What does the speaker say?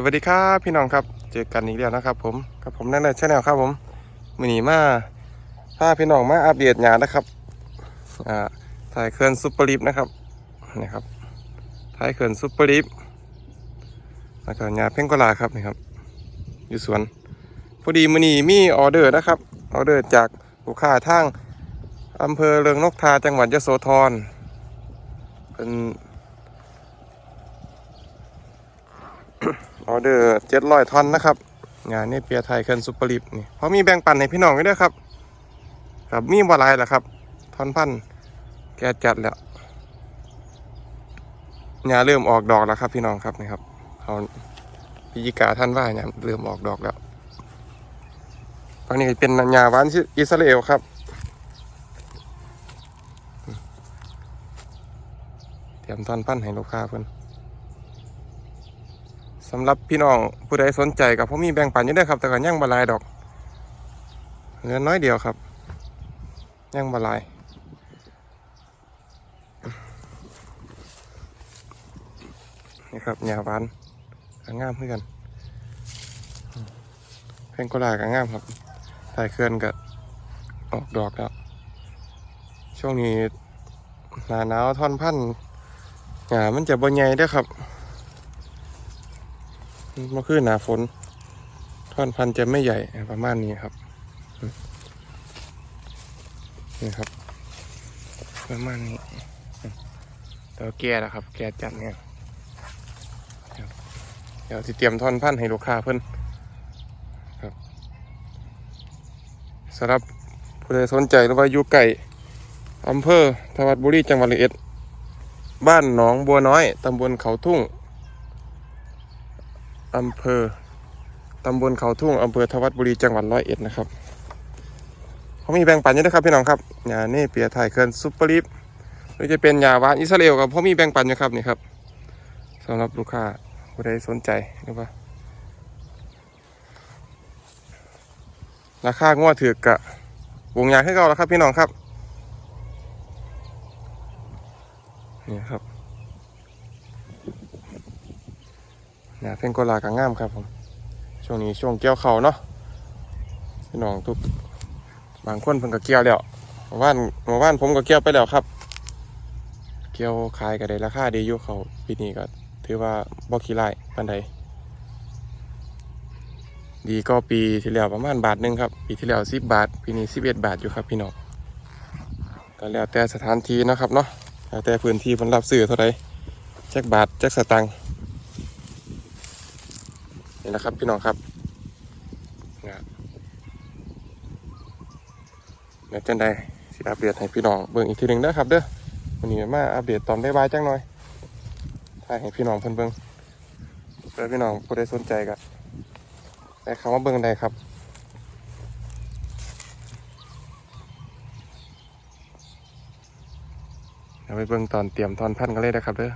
สวัสดีครับพี่น้องครับ เจอกันอีกแล้วนะครับ ผมกับผมนั่นแหละชาแนลครับผมมือนีมาพาพี่น้องมาอัปเดตงานนะครับอ่าถ่ายเขื่อนซุปเปอร์ลิฟนะครับนี่ครับถ่ายเขื่อนซุปเปอร์ลิฟแล้วก็งานเพ่งกลาครับนี่ครับ อยู่สวนพอดีมือนีมีออเดอร์นะครับออเดอร์จากลูกค้าทางอำเภอเรืองนกทาจังหวัดยโสธรเป็น ออเดอร์เจ็ดร้อยท่อนนะครับ งานนี่เปียไทยเคินซุปเปอร์ลิฟนี่เขามีแบ่งปันให้พี่น้องไว้ด้วยครับ ครับมีบหลายแหละครับท่อนพันแกจัดแล้วงานเริ่มออกดอกแล้วครับ พี่น้องครับนี่ครับเขาพิจิกาท่านว่าเนี่ยเริ่มออกดอกแล้วตอนนี้เป็นงาหวานอิสราเอลครับเตรียมท่อนพันให้ลูกค้าเพิ่อน สำหรับพี่น้องผู้ใดสนใจกับผมมีแบ่งปันอยู่ด้ครับแต่ก็ยังบหลายดอกเหลือน้อยเดียวครับยังบหลายนี่ครับหญ้าหวานก็งามเพื่อนเพลงโกลาก็งามครับสายเคลื่อนก็ออกดอกแล้วช่วงนี้หนาหนาวท่อนพันธุ์หญ้ามันจะบ่ใหญ่ด้อครับ มันคือหนาฝนท่อนพันธุ์จะไม่ใหญ่ประมาณนี้ครับนี่ครับประมาณนี้อืมเดี๋ยวแก่แล้วครับ แก่จัดเนี่ยเดี๋ยวสิเตรียมท่อนพันธุ์ให้ลูกค้าเพิ่นครับสำหรับผู้ใดสนใจหรือว่าอยู่ไก่อำเภอทวัดบุรีจังหวัดร้อยเอ็ด บ้านหนองบัวน้อยตำบลเขาทุ่ง อำเภอตำบลเขาทุ่งอำเภอทวัดบุรีจังหวัดร้อยเอ็ดนะครับเขามีแบ่งปันเยอะนะครับพี่น้องครับยาเน่เปียไทยเคิร์นซุปเปอร์ลิฟหรือจะเป็นยาวานอิสราเอลกับเขามีแบ่งปันอยู่ครับนี่ครับสำหรับลูกค้าผู้ใดสนใจหรือว่าราคางวดถือกกะวงยาให้เราแล้วครับพี่น้องครับนี่ครับ นะเพลงโกลากางงามครับผมช่วงนี้ช่วงเกี่ยวเขาเนาะพี่น้องทุกบางคนเพิ่งก็เกี่ยวแล้วเมื่อวานเมื่อวานผมก็เกี่ยวไปแล้วครับ เกี่ยวขายก็ได้ราคาดีอยู่เขาปีนี้ก็ถือว่าบ่ขี้ไล่ปันใดดีก็ปีที่แล้วประมาณบาทหนึงครับ ปีที่แล้วสิบบาท ปีนี้สิบเอ็ดบาทอยู่ครับพี่น้องก็แล้วแต่สถานที่นะครับเนาะแล้วแต่พื้นที่ผลรับซื้อเท่าไหรจักบาทจักสตังค์ นี่นะครับพี่น้องครับนะเดี๋ยวจันใดสิอัปเดตให้พี่น้องเบิ่งอีกทีหนึ่งเด้อครับเด้อวันนี้มาอัปเดตตอนบ่ายๆจังหน่อยถ่ายให้พี่น้องเพิ่นเบิ่งเพื่อพี่น้องผู้ใดสนใจก็ได้คำว่าเบิ่งได้ครับเดี๋ยวไปเบิ่งตอนเตรียมทอนพันกันเลยนะครับเด้อ